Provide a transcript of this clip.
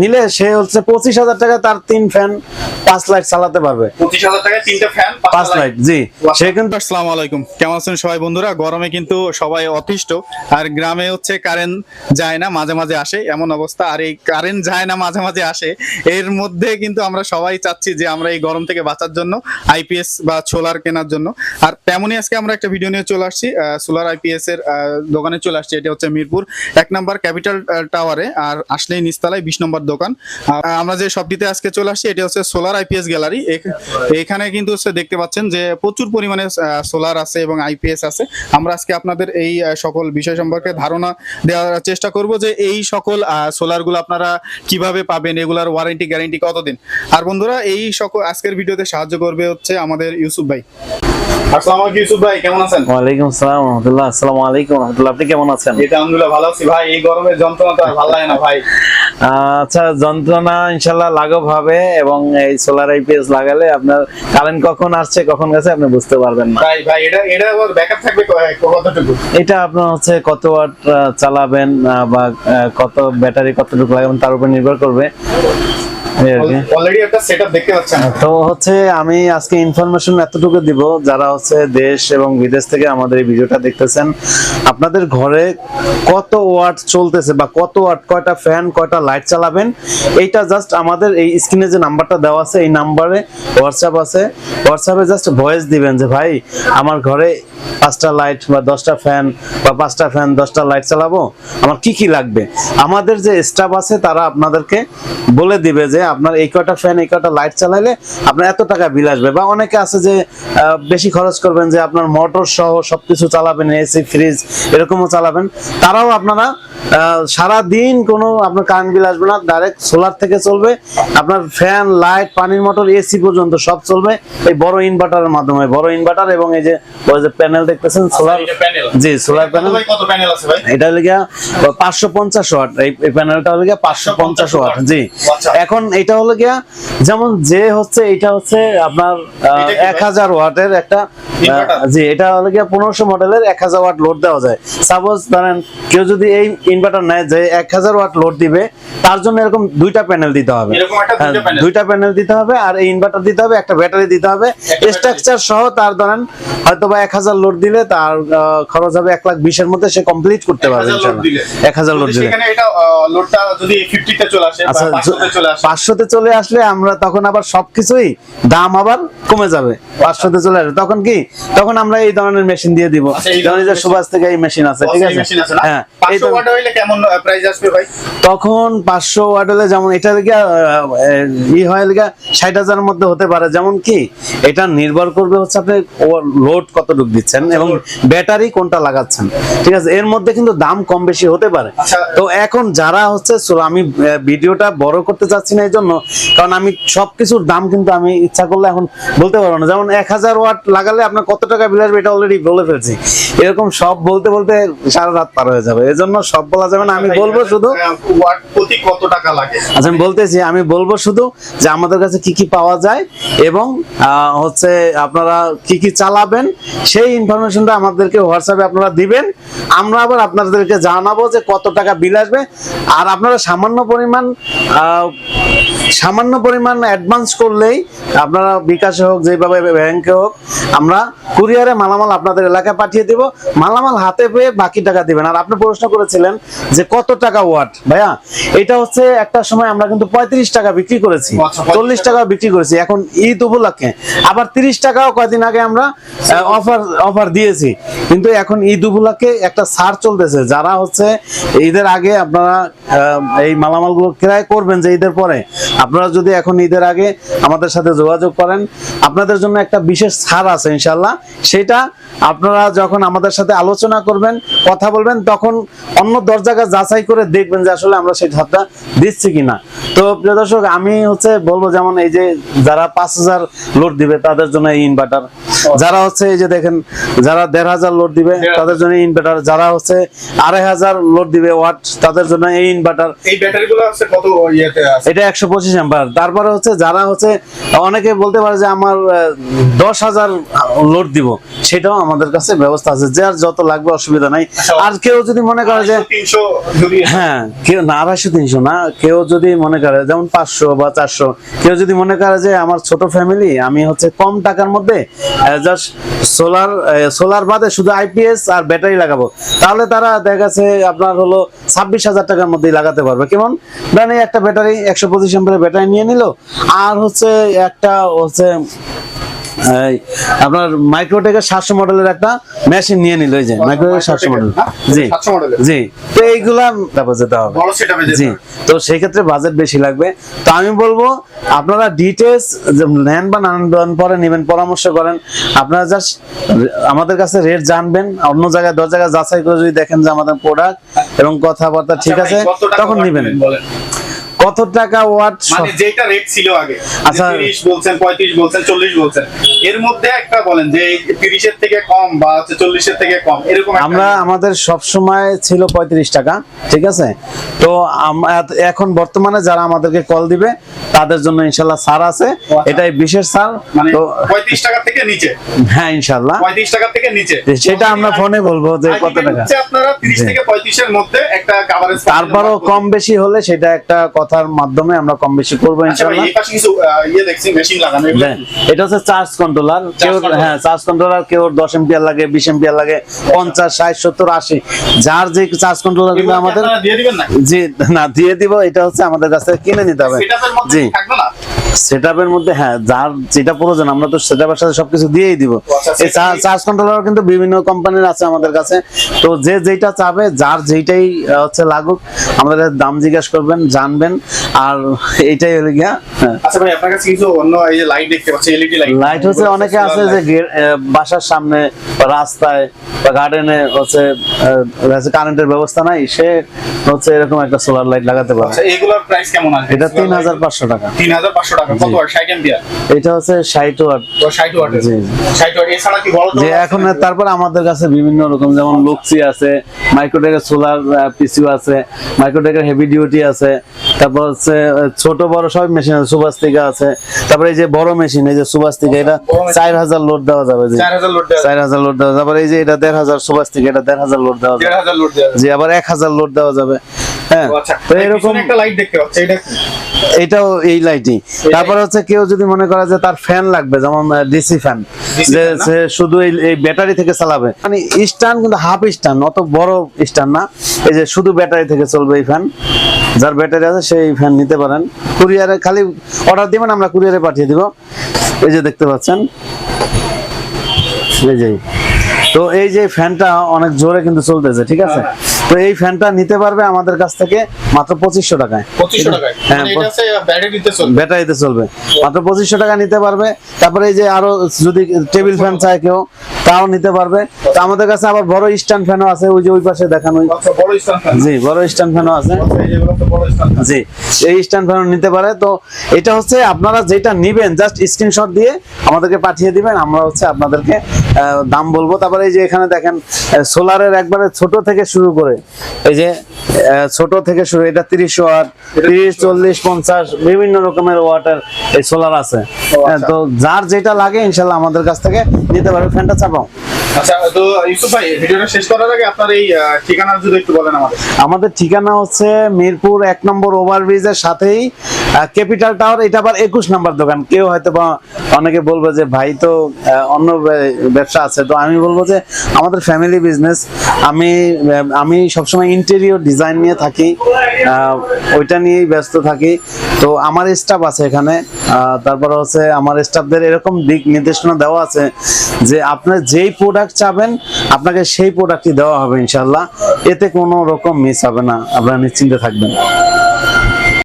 মিলে সে হচ্ছে পঁচিশ হাজার টাকা তার তিন ফ্যান পাঁচ লাইট চালাতে পারবে। পঁচিশ হাজার টাকায় তিনটা ফ্যান পাঁচ লাইট জি। সে কিন্তু আসসালামু আলাইকুম। কেমন আছেন সবাই বন্ধুরা? গরমে কিন্তু সবাই অতিষ্ঠ। আর গ্রামে হচ্ছে কারেন্ট যায় না মাঝে মাঝে আসে। এমন অবস্থা। আর এই কারেন্ট যায় না মাঝে মাঝে আসে। এর মধ্যে কিন্তু আমরা সবাই চাচ্ছি যে আমরা এই গরম থেকে বাঁচার জন্য আইপিএস বা সোলার কেনার জন্য। আর তেমনই আজকে আমরা একটা ভিডিও নিয়ে চলে আসছি। সোলার আইপিএস এর দোকানে চলে আসছি। এটা হচ্ছে মিরপুর এক নম্বর ক্যাপিটাল টাওয়ারে আর আসলেই নিচতলায় বিশ নম্বর দোকান। আমরা যে শপটিতে আজকে চলে আসছি এটা হচ্ছে সোলার আইপিএস গ্যালারি এখানে কিন্তু হচ্ছে দেখতে পাচ্ছেন যে প্রচুর পরিমাণে সোলার আছে এবং আইপিএস আছে। আমরা আজকে আপনাদের এই সকল বিষয় সম্পর্কে ধারণা দেওয়ার চেষ্টা করব যে এই সকল সোলারগুলো আপনারা কীভাবে পাবেন এগুলার ওয়ারেন্টি গ্যারেন্টি কতদিন? আর বন্ধুরা এই সকল আজকের ভিডিওতে সাহায্য করবে হচ্ছে আমাদের ইউসুফ ভাই। আসসালামু আলাইকুম ইউসুফ ভাই কেমন আছেন? ওয়ালাইকুম আসসালাম রহমতুল্লাহ। আসসালামু আলাইকুম রহমতুল্লাহ। আপনি কেমন আছেন? এটা আলহামদুলিল্লাহ ভালো আছি ভাই। এই গরমের যন্ত্রণা তো ভালো লাগে না ভাই। আচ্ছা যন্ত্রণা ইনশাল্লাহ লাঘব হবে এবং এই সোলার আইপিএস লাগালে আপনার কারেন্ট কখন আসছে কখন গেছে আপনি বুঝতে পারবেন না ভাই ভাই এটা এটা আবার ব্যাকআপ থাকবে কতটুকু এটা আপনার হচ্ছে কত ওয়াট চালাবেন বা কত ব্যাটারি কতটুকু লাগবে তার উপর নির্ভর করবে। অলরেডি একটা সেটআপ দেখতে পাচ্ছেন। তো হচ্ছে আমি আজকে ইনফরমেশন এতটুকু দিব যারা হচ্ছে দেশ এবং বিদেশ থেকে আমাদের এই ভিডিওটা দেখতেছেন আপনাদের ঘরে কত ওয়াট চলতেছে বা কত ওয়াট কয়টা ফ্যান কয়টা লাইট চালাবেন এইটা জাস্ট আমাদের এই স্ক্রিনে যে নাম্বারটা দেওয়া আছে এই নাম্বারে হোয়াটসঅ্যাপ আছে। হোয়াটসঅ্যাপে জাস্ট ভয়েস দিবেন যে ভাই আমার ঘরে পাঁচটা লাইট বা দশটা ফ্যান বা পাঁচটা ফ্যান দশটা লাইট চালাবো আমার কি কি লাগবে? আমাদের যে স্টাফ আছে তারা আপনাদেরকে বলে দিবে যে আপনার এই কটা ফ্যান এই কটা লাইট চালাইলে আপনার এত টাকা বিল আসবে? বা অনেকে আছে যে বেশি খরচ করবেন যে আপনার মোটর সহ সবকিছু চালাবেন এসি ফ্রিজ এরকমও চালাবেন। তারাও আপনারা সারা দিন কোনো আপনার কারেন্ট বিল আসবে না ডাইরেক্ট সোলার থেকে চলবে। আপনার ফ্যান লাইট পানির মোটর এসি পর্যন্ত সব চলবে। এই বড় ইনভার্টারের মাধ্যমে বড় ইনভার্টার এবং এই যে ওই যে প্যানেল দেখতেছেন সোলার জি সোলার প্যানেল ভাই কত প্যানেল আছে ভাই? এটা হলো গিয়া পাঁচশো পঞ্চাশ ওয়াট। এই প্যানেলটা হলো গিয়া পাঁচশো পঞ্চাশ ওয়াট। জি। আচ্ছা। এখন এটা হলো গিয়া যেমন যে হচ্ছে এটা হচ্ছে আপনার এটা কি এক ভাই? হাজার ওয়াটের একটা? জি এটা হলো গিয়া পনেরোশো মডেলের এক হাজার ওয়াট লোড দেওয়া যায়। সাপোজ ধরেন কেউ যদি এই ইনভার্টার নেয় যে এক হাজার ওয়াট লোড দিবে তার জন্য এরকম দুইটা প্যানেল দিতে হবে। এরকম একটা দুইটা প্যানেল দিতে হবে আর এই ইনভার্টার দিতে হবে একটা ব্যাটারি দিতে হবে। স্ট্রাকচার সহ তার ধরেন হয়তো বা এক হাজার লোড দিলে তার খরচ হবে এক লাখ বিশের মধ্যে সে কমপ্লিট করতে পারবে 1000 লোড দিলে। এক হাজার লোড দিলে। সেখানে এটা লোডটা যদি 50 তে চলে আসে বা আচ্ছা 500 তে চলে আসে। পাঁচশোতে চলে আসলে আমরা তখন আবার সবকিছুই দাম আবার কমে যাবে। পাঁচশোতে চলে আসবে তখন কি? তখন আমরা এই ধরনের মেশিন দিয়ে দিব। আচ্ছা, ধরনের সুভাষ থেকে এই মেশিন আছে ঠিক আছে? মেশিন আছে না? হ্যাঁ এই 500 তো- ওয়াট হইলে কেমন প্রাইস আসবে ভাই? তখন পাঁচশো ওয়াট হলে যেমন এটা লেগে ই হয় লেগে ষাট হাজারের মধ্যে হতে পারে। যেমন কি এটা নির্ভর করবে হচ্ছে আপনি লোড কতটুকু দিচ্ছেন এবং ব্যাটারি কোনটা লাগাচ্ছেন। ঠিক আছে এর মধ্যে কিন্তু দাম কম বেশি হতে পারে। আচ্ছা। তো এখন যারা হচ্ছে আমি ভিডিওটা বড় করতে চাচ্ছি না এই জন্য কারণ আমি সবকিছুর দাম কিন্তু আমি ইচ্ছা করলে এখন বলতে পারব না। যেমন এক হাজার ওয়াট লাগালে আপনার কত টাকা বিল আসবে এটা অলরেডি বলে ফেলছি। এরকম সব বলতে বলতে সারা রাত পার হয়ে যাবে। এজন্য সব বলা যাবে না আমি বলব শুধু। প্রতি কত টাকা লাগে? আচ্ছা আমি বলতেছি আমি বলব শুধু যে আমাদের কাছে কি কি পাওয়া যায় এবং হচ্ছে আপনারা কি কি চালাবেন সেই ইনফরমেশনটা আমাদেরকে হোয়াটসঅ্যাপে আপনারা দিবেন। আমরা আবার আপনাদেরকে জানাব যে কত টাকা বিল আসবে। আর আপনারা সামান্য পরিমাণ সামান্য পরিমাণ অ্যাডভান্স করলেই আপনারা বিকাশে হোক যেভাবে ব্যাংকে হোক আমরা কুরিয়ারে মালামাল আপনাদের এলাকায় পাঠিয়ে দিব। মালামাল হাতে পেয়ে বাকি টাকা দিবেন। আর আপনি প্রশ্ন করেছিলেন যে কত টাকা ওয়াট? ভাইয়া এটা হচ্ছে একটা সময় আমরা কিন্তু পঁয়ত্রিশ টাকা বিক্রি করেছি। আচ্ছা, 35 চল্লিশ টাকা। বিক্রি করেছি। এখন ঈদ উপলক্ষে। আবার তিরিশ টাকাও কয়দিন আগে আমরা অফার অফার দিয়েছি। কিন্তু এখন ঈদ উপলক্ষে একটা ছাড় চলতেছে। যারা হচ্ছে ঈদের আগে আপনারা এই মালামালগুলো ক্রয় করবেন যে ঈদের পরে আপনারা যদি এখন ঈদের আগে আমাদের সাথে যোগাযোগ করেন আপনাদের জন্য একটা বিশেষ ছাড় আছে ইনশাল্লাহ সেটা আপনারা যখন আমাদের সাথে আলোচনা করবেন কথা বলবেন তখন অন্য দরজাকে যাচাই করে দেখবেন যে আসলে আমরা সেই ছাড়টা দিচ্ছি কিনা। তো প্রিয় দর্শক আমি হচ্ছে বলব যেমন এই যে যারা পাঁচ হাজার লোড দিবে তাদের জন্য এই ইনভার্টার যারা হচ্ছে এই যে দেখেন যারা দেড় হাজার লোড দিবে তাদের জন্য ইনভার্টার যারা হচ্ছে আড়াই হাজার লোড দিবে ওয়াট তাদের জন্য এই ইনভার্টার এই ব্যাটারিগুলো আছে কত ইয়েতে আছে? এটা একশো পঁচিশ অ্যাম্পার তারপরে হচ্ছে যারা হচ্ছে অনেকে বলতে পারে যে আমার দশ হাজার লোড দিব। সেটাও আমাদের কাছে ব্যবস্থা আছে। যে আর যত লাগবে অসুবিধা নাই। আচ্ছা। আর কেউ যদি মনে করে যে হ্যাঁ মনে মনে আমার ছোট ফ্যামিলি আমি হচ্ছে কম টাকার মধ্যে সোলার সোলার বাদে শুধু আইপিএস আর ব্যাটারি লাগাবো। তাহলে তারা দেখা গেছে আপনার হলো ছাব্বিশ হাজার টাকার মধ্যেই লাগাতে পারবে। কেমন? ধরেন একটা ব্যাটারি একশো পঁচিশ এম্পের ব্যাটারি নিয়ে নিল, আর হচ্ছে একটা হচ্ছে আপনার মাইক্রোটেকের সাতশো মডেলের একটা মেশিন নিয়ে নিল যে মাইক্রোটেকের সাতশো মডেল জি। জি। তো এইগুলা তারপর যেতে হবে। জি। তো সেই ক্ষেত্রে বাজেট বেশি লাগবে। তো আমি বলব আপনারা ডিটেলস নেন বা নানান পরে নেবেন পরামর্শ করেন। আপনারা জাস্ট আমাদের কাছে রেট জানবেন। অন্য জায়গায় দশ জায়গায় যাচাই করে যদি দেখেন যে আমাদের প্রোডাক্ট এবং কথাবার্তা ঠিক আচ্ছা আছে তখন নেবেন। কত টাকা ওয়াট মানে যেটা রেট ছিল আগে আচ্ছা। তিরিশ বলছেন পঁয়ত্রিশ বলছেন চল্লিশ বলছেন এর মধ্যে একটা বলেন যে তিরিশের থেকে কম বা হচ্ছে চল্লিশের থেকে কম এরকম আমরা আমাদের সব সময় ছিল পঁয়ত্রিশ টাকা ঠিক আছে? তো এখন বর্তমানে যারা আমাদেরকে কল দিবে তাদের জন্য ইনশাল্লাহ ছাড় আছে। আচ্ছা। এটাই বিশেষ ছাড় মানে তো পঁয়ত্রিশ টাকা থেকে নিচে। হ্যাঁ ইনশাল্লাহ। পঁয়ত্রিশ টাকা থেকে নিচে। সেটা আমরা ফোনে বলব যে কত টাকা। আপনারা তিরিশ জি। থেকে পঁয়ত্রিশের মধ্যে একটা কাভারেজ তারপরও কম বেশি হলে সেটা একটা কথার মাধ্যমে আমরা কম বেশি করব আচ্ছা ইয়ে হ্যাঁ, এটা হচ্ছে চার্জ কন্ট্রোলার কেউ। হ্যাঁ চার্জ কন্ট্রোলার কেউ দশ এম্পিয়ার লাগে বিশ এম্পিয়ার লাগে পঞ্চাশ ষাট সত্তর আশি। যার যে চার্জ কন্ট্রোলার আমাদের জি না দিয়ে দিব এটা হচ্ছে আমাদের কাছে কিনে নিতে হবে। জি। সেটআপের মধ্যে হ্যাঁ যার যেটা প্রয়োজন আমরা তো সেটআপের সাথে সবকিছু দিয়েই দিব। আচ্ছা, এই চার্জ কন্ট্রোলার কিন্তু বিভিন্ন কোম্পানির আছে আমাদের কাছে। তো যে যেটা চাবে যার যেইটাই আহ, হচ্ছে লাগুক আমাদের দাম জিজ্ঞেস করবেন জানবেন। আর এইটাই হলো গিয়া হ্যাঁ। আচ্ছা ভাই আপনার কাছে কিছু অন্য এই যে লাইট দেখতে পাচ্ছি এলইডি লাইট লাইট হচ্ছে অনেকে আছে যে বাসার সামনে রাস্তায় বা গার্ডেনে হচ্ছে কারেন্টের ব্যবস্থা নাই সে হচ্ছে এরকম একটা সোলার লাইট লাগাতে পারে আচ্ছা এগুলোর প্রাইস কেমন আছে? এটা তিন হাজার পাঁচশো টাকা। তিন হাজার পাঁচশো টাকা কত এটা হচ্ছে ওয়াট। ওয়াট। এছাড়া কি যে এখন তারপর আমাদের কাছে বিভিন্ন রকম যেমন লুকসি আছে মাইক্রোটেকের সোলার পিসিও আছে মাইক্রোটেকের হেভি ডিউটি আছে তারপর হচ্ছে ছোট বড় সব মেশিন আছে সুবাস্তিকা আছে তারপরে এই যে বড় মেশিন এই যে সুবাস্তিকা এটা বড় machine। চার হাজার লোড দেওয়া যাবে জি। চার হাজার লোড দেওয়া যাবে। এই যে এটা দেড় হাজার সুবাস্তিকা এটা দেড় হাজার লোড দেওয়া যাবে। লোড দেওয়া জি আবার এক হাজার লোড দেওয়া যাবে। হ্যাঁ। আচ্ছা তো এরকম একটা লাইট দেখতে পাচ্ছি এটা এটাও এই লাইটই তারপর হচ্ছে কেউ যদি মনে করে যে তার ফ্যান লাগবে যেমন ডিসি ফ্যান যে fan না? সে শুধু এই এই ব্যাটারি থেকে চালাবে। মানে স্ট্যান্ড কিন্তু হাফ স্ট্যান্ড অত বড় স্ট্যান্ড না। এই যে শুধু ব্যাটারি থেকে চলবে এই ফ্যান যার ব্যাটারি আছে সেই ফ্যান নিতে পারেন। কুরিয়ারে খালি অর্ডার দিবেন আমরা কুরিয়ারে পাঠিয়ে দিব। এই যে দেখতে পাচ্ছেন? এই যে। তো এই যে ফ্যানটা অনেক জোরে কিন্তু চলতেছে ঠিক আছে? হ্যাঁ, তো এই ফ্যানটা নিতে পারবে আমাদের কাছ থেকে মাত্র পঁচিশশো টাকায়। হ্যাঁ মানে ব্যাটারিতে চলবে? মাত্র পঁচিশশো টাকা নিতে পারবে। তারপরে এই যে আরও যদি টেবিল ফ্যান চায় কেউ তাও নিতে পারবে। তো আমাদের কাছে আবার বড় স্ট্যান্ড ফ্যানও আছে ওই যে ওই পাশে দেখানো জি বড় স্ট্যান্ড ফ্যানও আছে। জি এই স্ট্যান্ড ফ্যান নিতে পারে। তো এটা হচ্ছে আপনারা যেটা নিবেন জাস্ট স্ক্রিনশট দিয়ে আমাদেরকে পাঠিয়ে দিবেন। আমরা হচ্ছে আপনাদেরকে দাম বলব। তারপরে এই যে এখানে দেখেন সোলারের একবারে ছোট থেকে শুরু করে এই যে ছোট থেকে শুরু এটা তিরিশ ওয়াট তিরিশ চল্লিশ পঞ্চাশ বিভিন্ন রকমের ওয়াটের এই সোলার আছে। হ্যাঁ, আচ্ছা। তো যার যেটা লাগে ইনশাল্লাহ আমাদের কাছ থেকে নিতে পারবে ফ্যানটা চাপাও। আচ্ছা আমাদের। আমাদের ঠিকানা হচ্ছে মিরপুর এক নম্বর ওভারব্রিজের সাথেই ক্যাপিটাল টাওয়ার এটা আবার একুশ নাম্বার দোকান। কেউ হয়তো অনেকে বলবে যে, ভাই, তো অন্য ব্যবসা আছে। তো আমি বলব যে, আমাদের ফ্যামিলি বিজনেস আমি আমি সবসময় ইন্টেরিয়র ডিজাইন নিয়ে থাকি। ওইটা নিয়েই ব্যস্ত থাকি। তো আমার স্টাফ আছে এখানে। তারপরে হচ্ছে আমার স্টাফদের এরকম দিক নির্দেশনা দেওয়া আছে যে, আপনার যেই প্রোডাক্ট চাবেন, আপনাকে সেই প্রোডাক্টই দেওয়া হবে ইনশাল্লাহ এতে কোনো রকম মিস হবে না। আপনারা নিশ্চিন্তে থাকবেন।